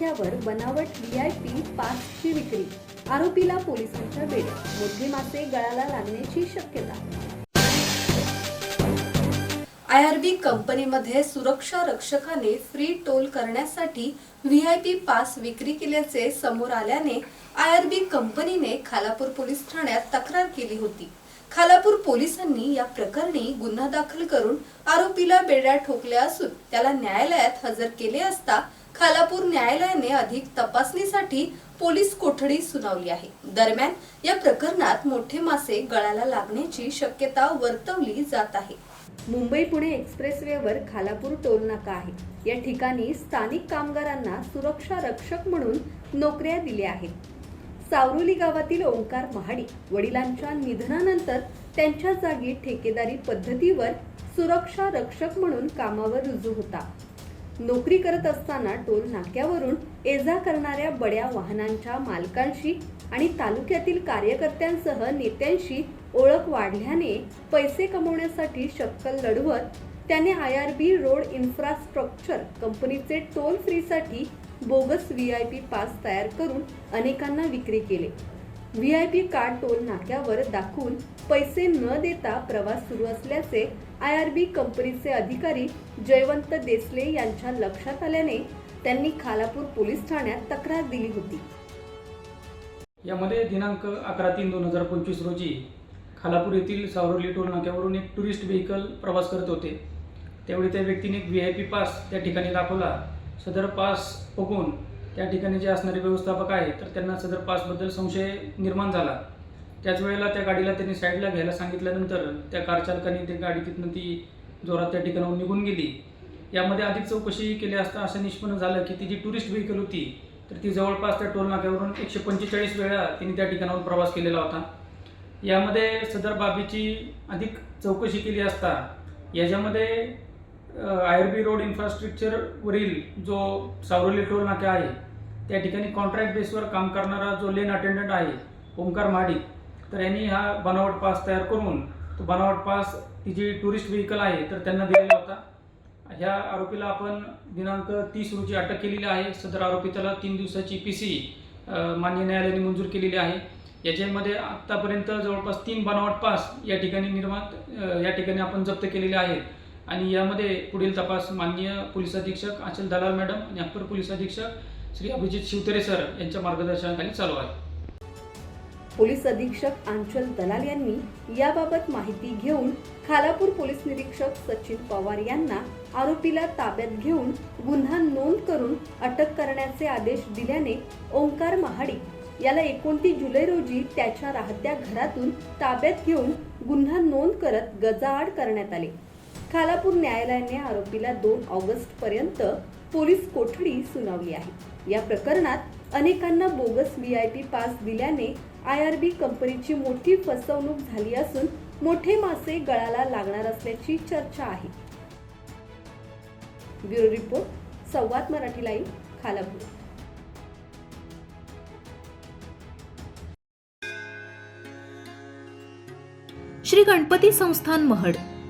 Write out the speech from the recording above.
नाक्यावर बनावट V I P पासची विक्री. आरोपीला पोलिसांच्या बेड्या. मोठे मासे गळाला लागण्याची शक्यता. आय आर बी कंपनीमध्ये सुरक्षा रक्षकाने फ्री टोल करण्यासाठी व्ही आय पी पास विक्री केल्याचे समोर आल्याने आय आर बी कंपनीने खालापूर पोलीस ठाण्यात तक्रार केली होती. खालापूर पोलिसांनी या प्रकरणी गुन्हा दाखल करून आरोपीला बेड्या ठोकल्या असून त्याला न्यायालयात हजर केले असता खालापूर न्यायालयाने अधिक तपासणीसाठी पोलीस कोठडी सुनावली आहे. दरम्यान या प्रकरणात मोठे मासे गळाला लागण्याची शक्यता वर्तवली जात आहे. मुंबई पुणे एक्सप्रेसवेवर खालापूर टोल नाका आहे. या ठिकाणी स्थानिक कामगारांना सुरक्षा रक्षक म्हणून नोकऱ्या दिल्या आहेत. सावरुली गावातील ओंकार महाडी वडिलांच्या निधनानंतर त्यांच्या जागी ठेकेदारी पद्धतीवर सुरक्षा रक्षक म्हणून कामावर रुजू होता. नोकरी करत असताना टोल नाक्यावरून एजा करणाऱ्या बड्या वाहनांच्या मालकांशी आणि तालुक्यातील कार्यकर्त्यांसह नेत्यांशी ओळख वाढल्याने पैसे कमवण्यासाठी शक्कल लढवत त्याने I R B road infrastructure कंपनीचे toll फ्रीसाठी bogus V I P pass तयार करून अनेकांना विक्री केले. V I P card toll नाक्यावर दाखवून पैसे न देता प्रवास सुरू असल्याचे आय आर बी कंपनीचे अधिकारी जयवंत देसले यांच्या लक्षात आल्याने त्यांनी खालापूर पोलीस ठाण्यात तक्रार दिली होती. यामध्ये दिनांक अकरा तीन दोन हजार पंचवीस रोजी खालापूर येथील सावरली टोल नाक्यावरून एक टुरिस्ट व्हेकल प्रवास करत होते. त्यावेळी त्या व्यक्तीने एक व्ही आय पी पास त्या ठिकाणी दाखवला. सदर पास बघून त्या ठिकाणी जे असणारे व्यवस्थापक आहे तर त्यांना सदर पासबद्दल संशय निर्माण झाला. त्याच वेळेला त्या गाडीला त्यांनी साईडला घ्यायला सांगितल्यानंतर त्या कार चालकाने ती गाडी तिथनं ती जोरात त्या ठिकाणाहून निघून गेली. यामध्ये अधिक चौकशी केली असता असं निष्पन्न झालं की ती जी टुरिस्ट व्हेकल होती तर ती जवळपास त्या टोल नाक्यावरून एकशे पंचेचाळीस वेळा तिने त्या ठिकाणाहून प्रवास केलेला होता. यामध्ये सदर बाबीची अधिक चौकशी केली असता याच्यामध्ये आय आर बी रोड इन्फ्रास्ट्रक्चरवरील जो सावरोली टोल नाका आहे त्या ठिकाणी कॉन्ट्रॅक्ट बेसवर काम करणारा जो लेन अटेंडंट आहे ओंकार महाडी तर यांनी हा बनावट पास तयार करून तो बनावट पास ती जी टुरिस्ट व्हेकल आहे तर त्यांना दिलेला होता. ह्या आरोपीला आपण दिनांक तीस रोजी अटक केलेली आहे. सदर आरोपी त्याला तीन दिवसाची पी सी मान्य न्यायालयाने मंजूर केलेली आहे. याच्यामध्ये आत्तापर्यंत जवळपास तीन बनावट पास या ठिकाणी निर्मात या ठिकाणी आपण जप्त केलेले आहेत. आणि यामध्ये पुढील तपास माननीय पोलीस अधीक्षक आचल दलाल मॅडम आणि अप्पर पोलीस अधीक्षक श्री अभिजित शिवतरे सर यांच्या मार्गदर्शनाखाली चालू आहे. पोलीस अधीक्षक आंचल दलाल यांनी याबाबत माहिती घेऊन खालापूर पोलीस निरीक्षक सचिन पवार यांना आरोपीला ताब्यात घेऊन गुन्हा नोंद करून अटक करण्याचे आदेश दिल्याने ओंकार महाडिक याला एकोणतीस जुलै रोजी त्याच्या राहत्या घरातून ताब्यात घेऊन गुन्हा नोंद करत गजाआड करण्यात आले. खालापूर न्यायालयाने आरोपीला दोन ऑगस्ट पर्यंत पोलीस कोठडी सुनावली आहे. या प्रकरणात अनेकांना bogus V I P pass दिल्याने आय आर बी कंपनीची मोठी फसवणूक झाली असून मोठे मासे गळाला लागणार असल्याची चर्चा आहे. Bureau report Samvad Marathi live Khalapur. Shri Ganpati Sansthan Mahad.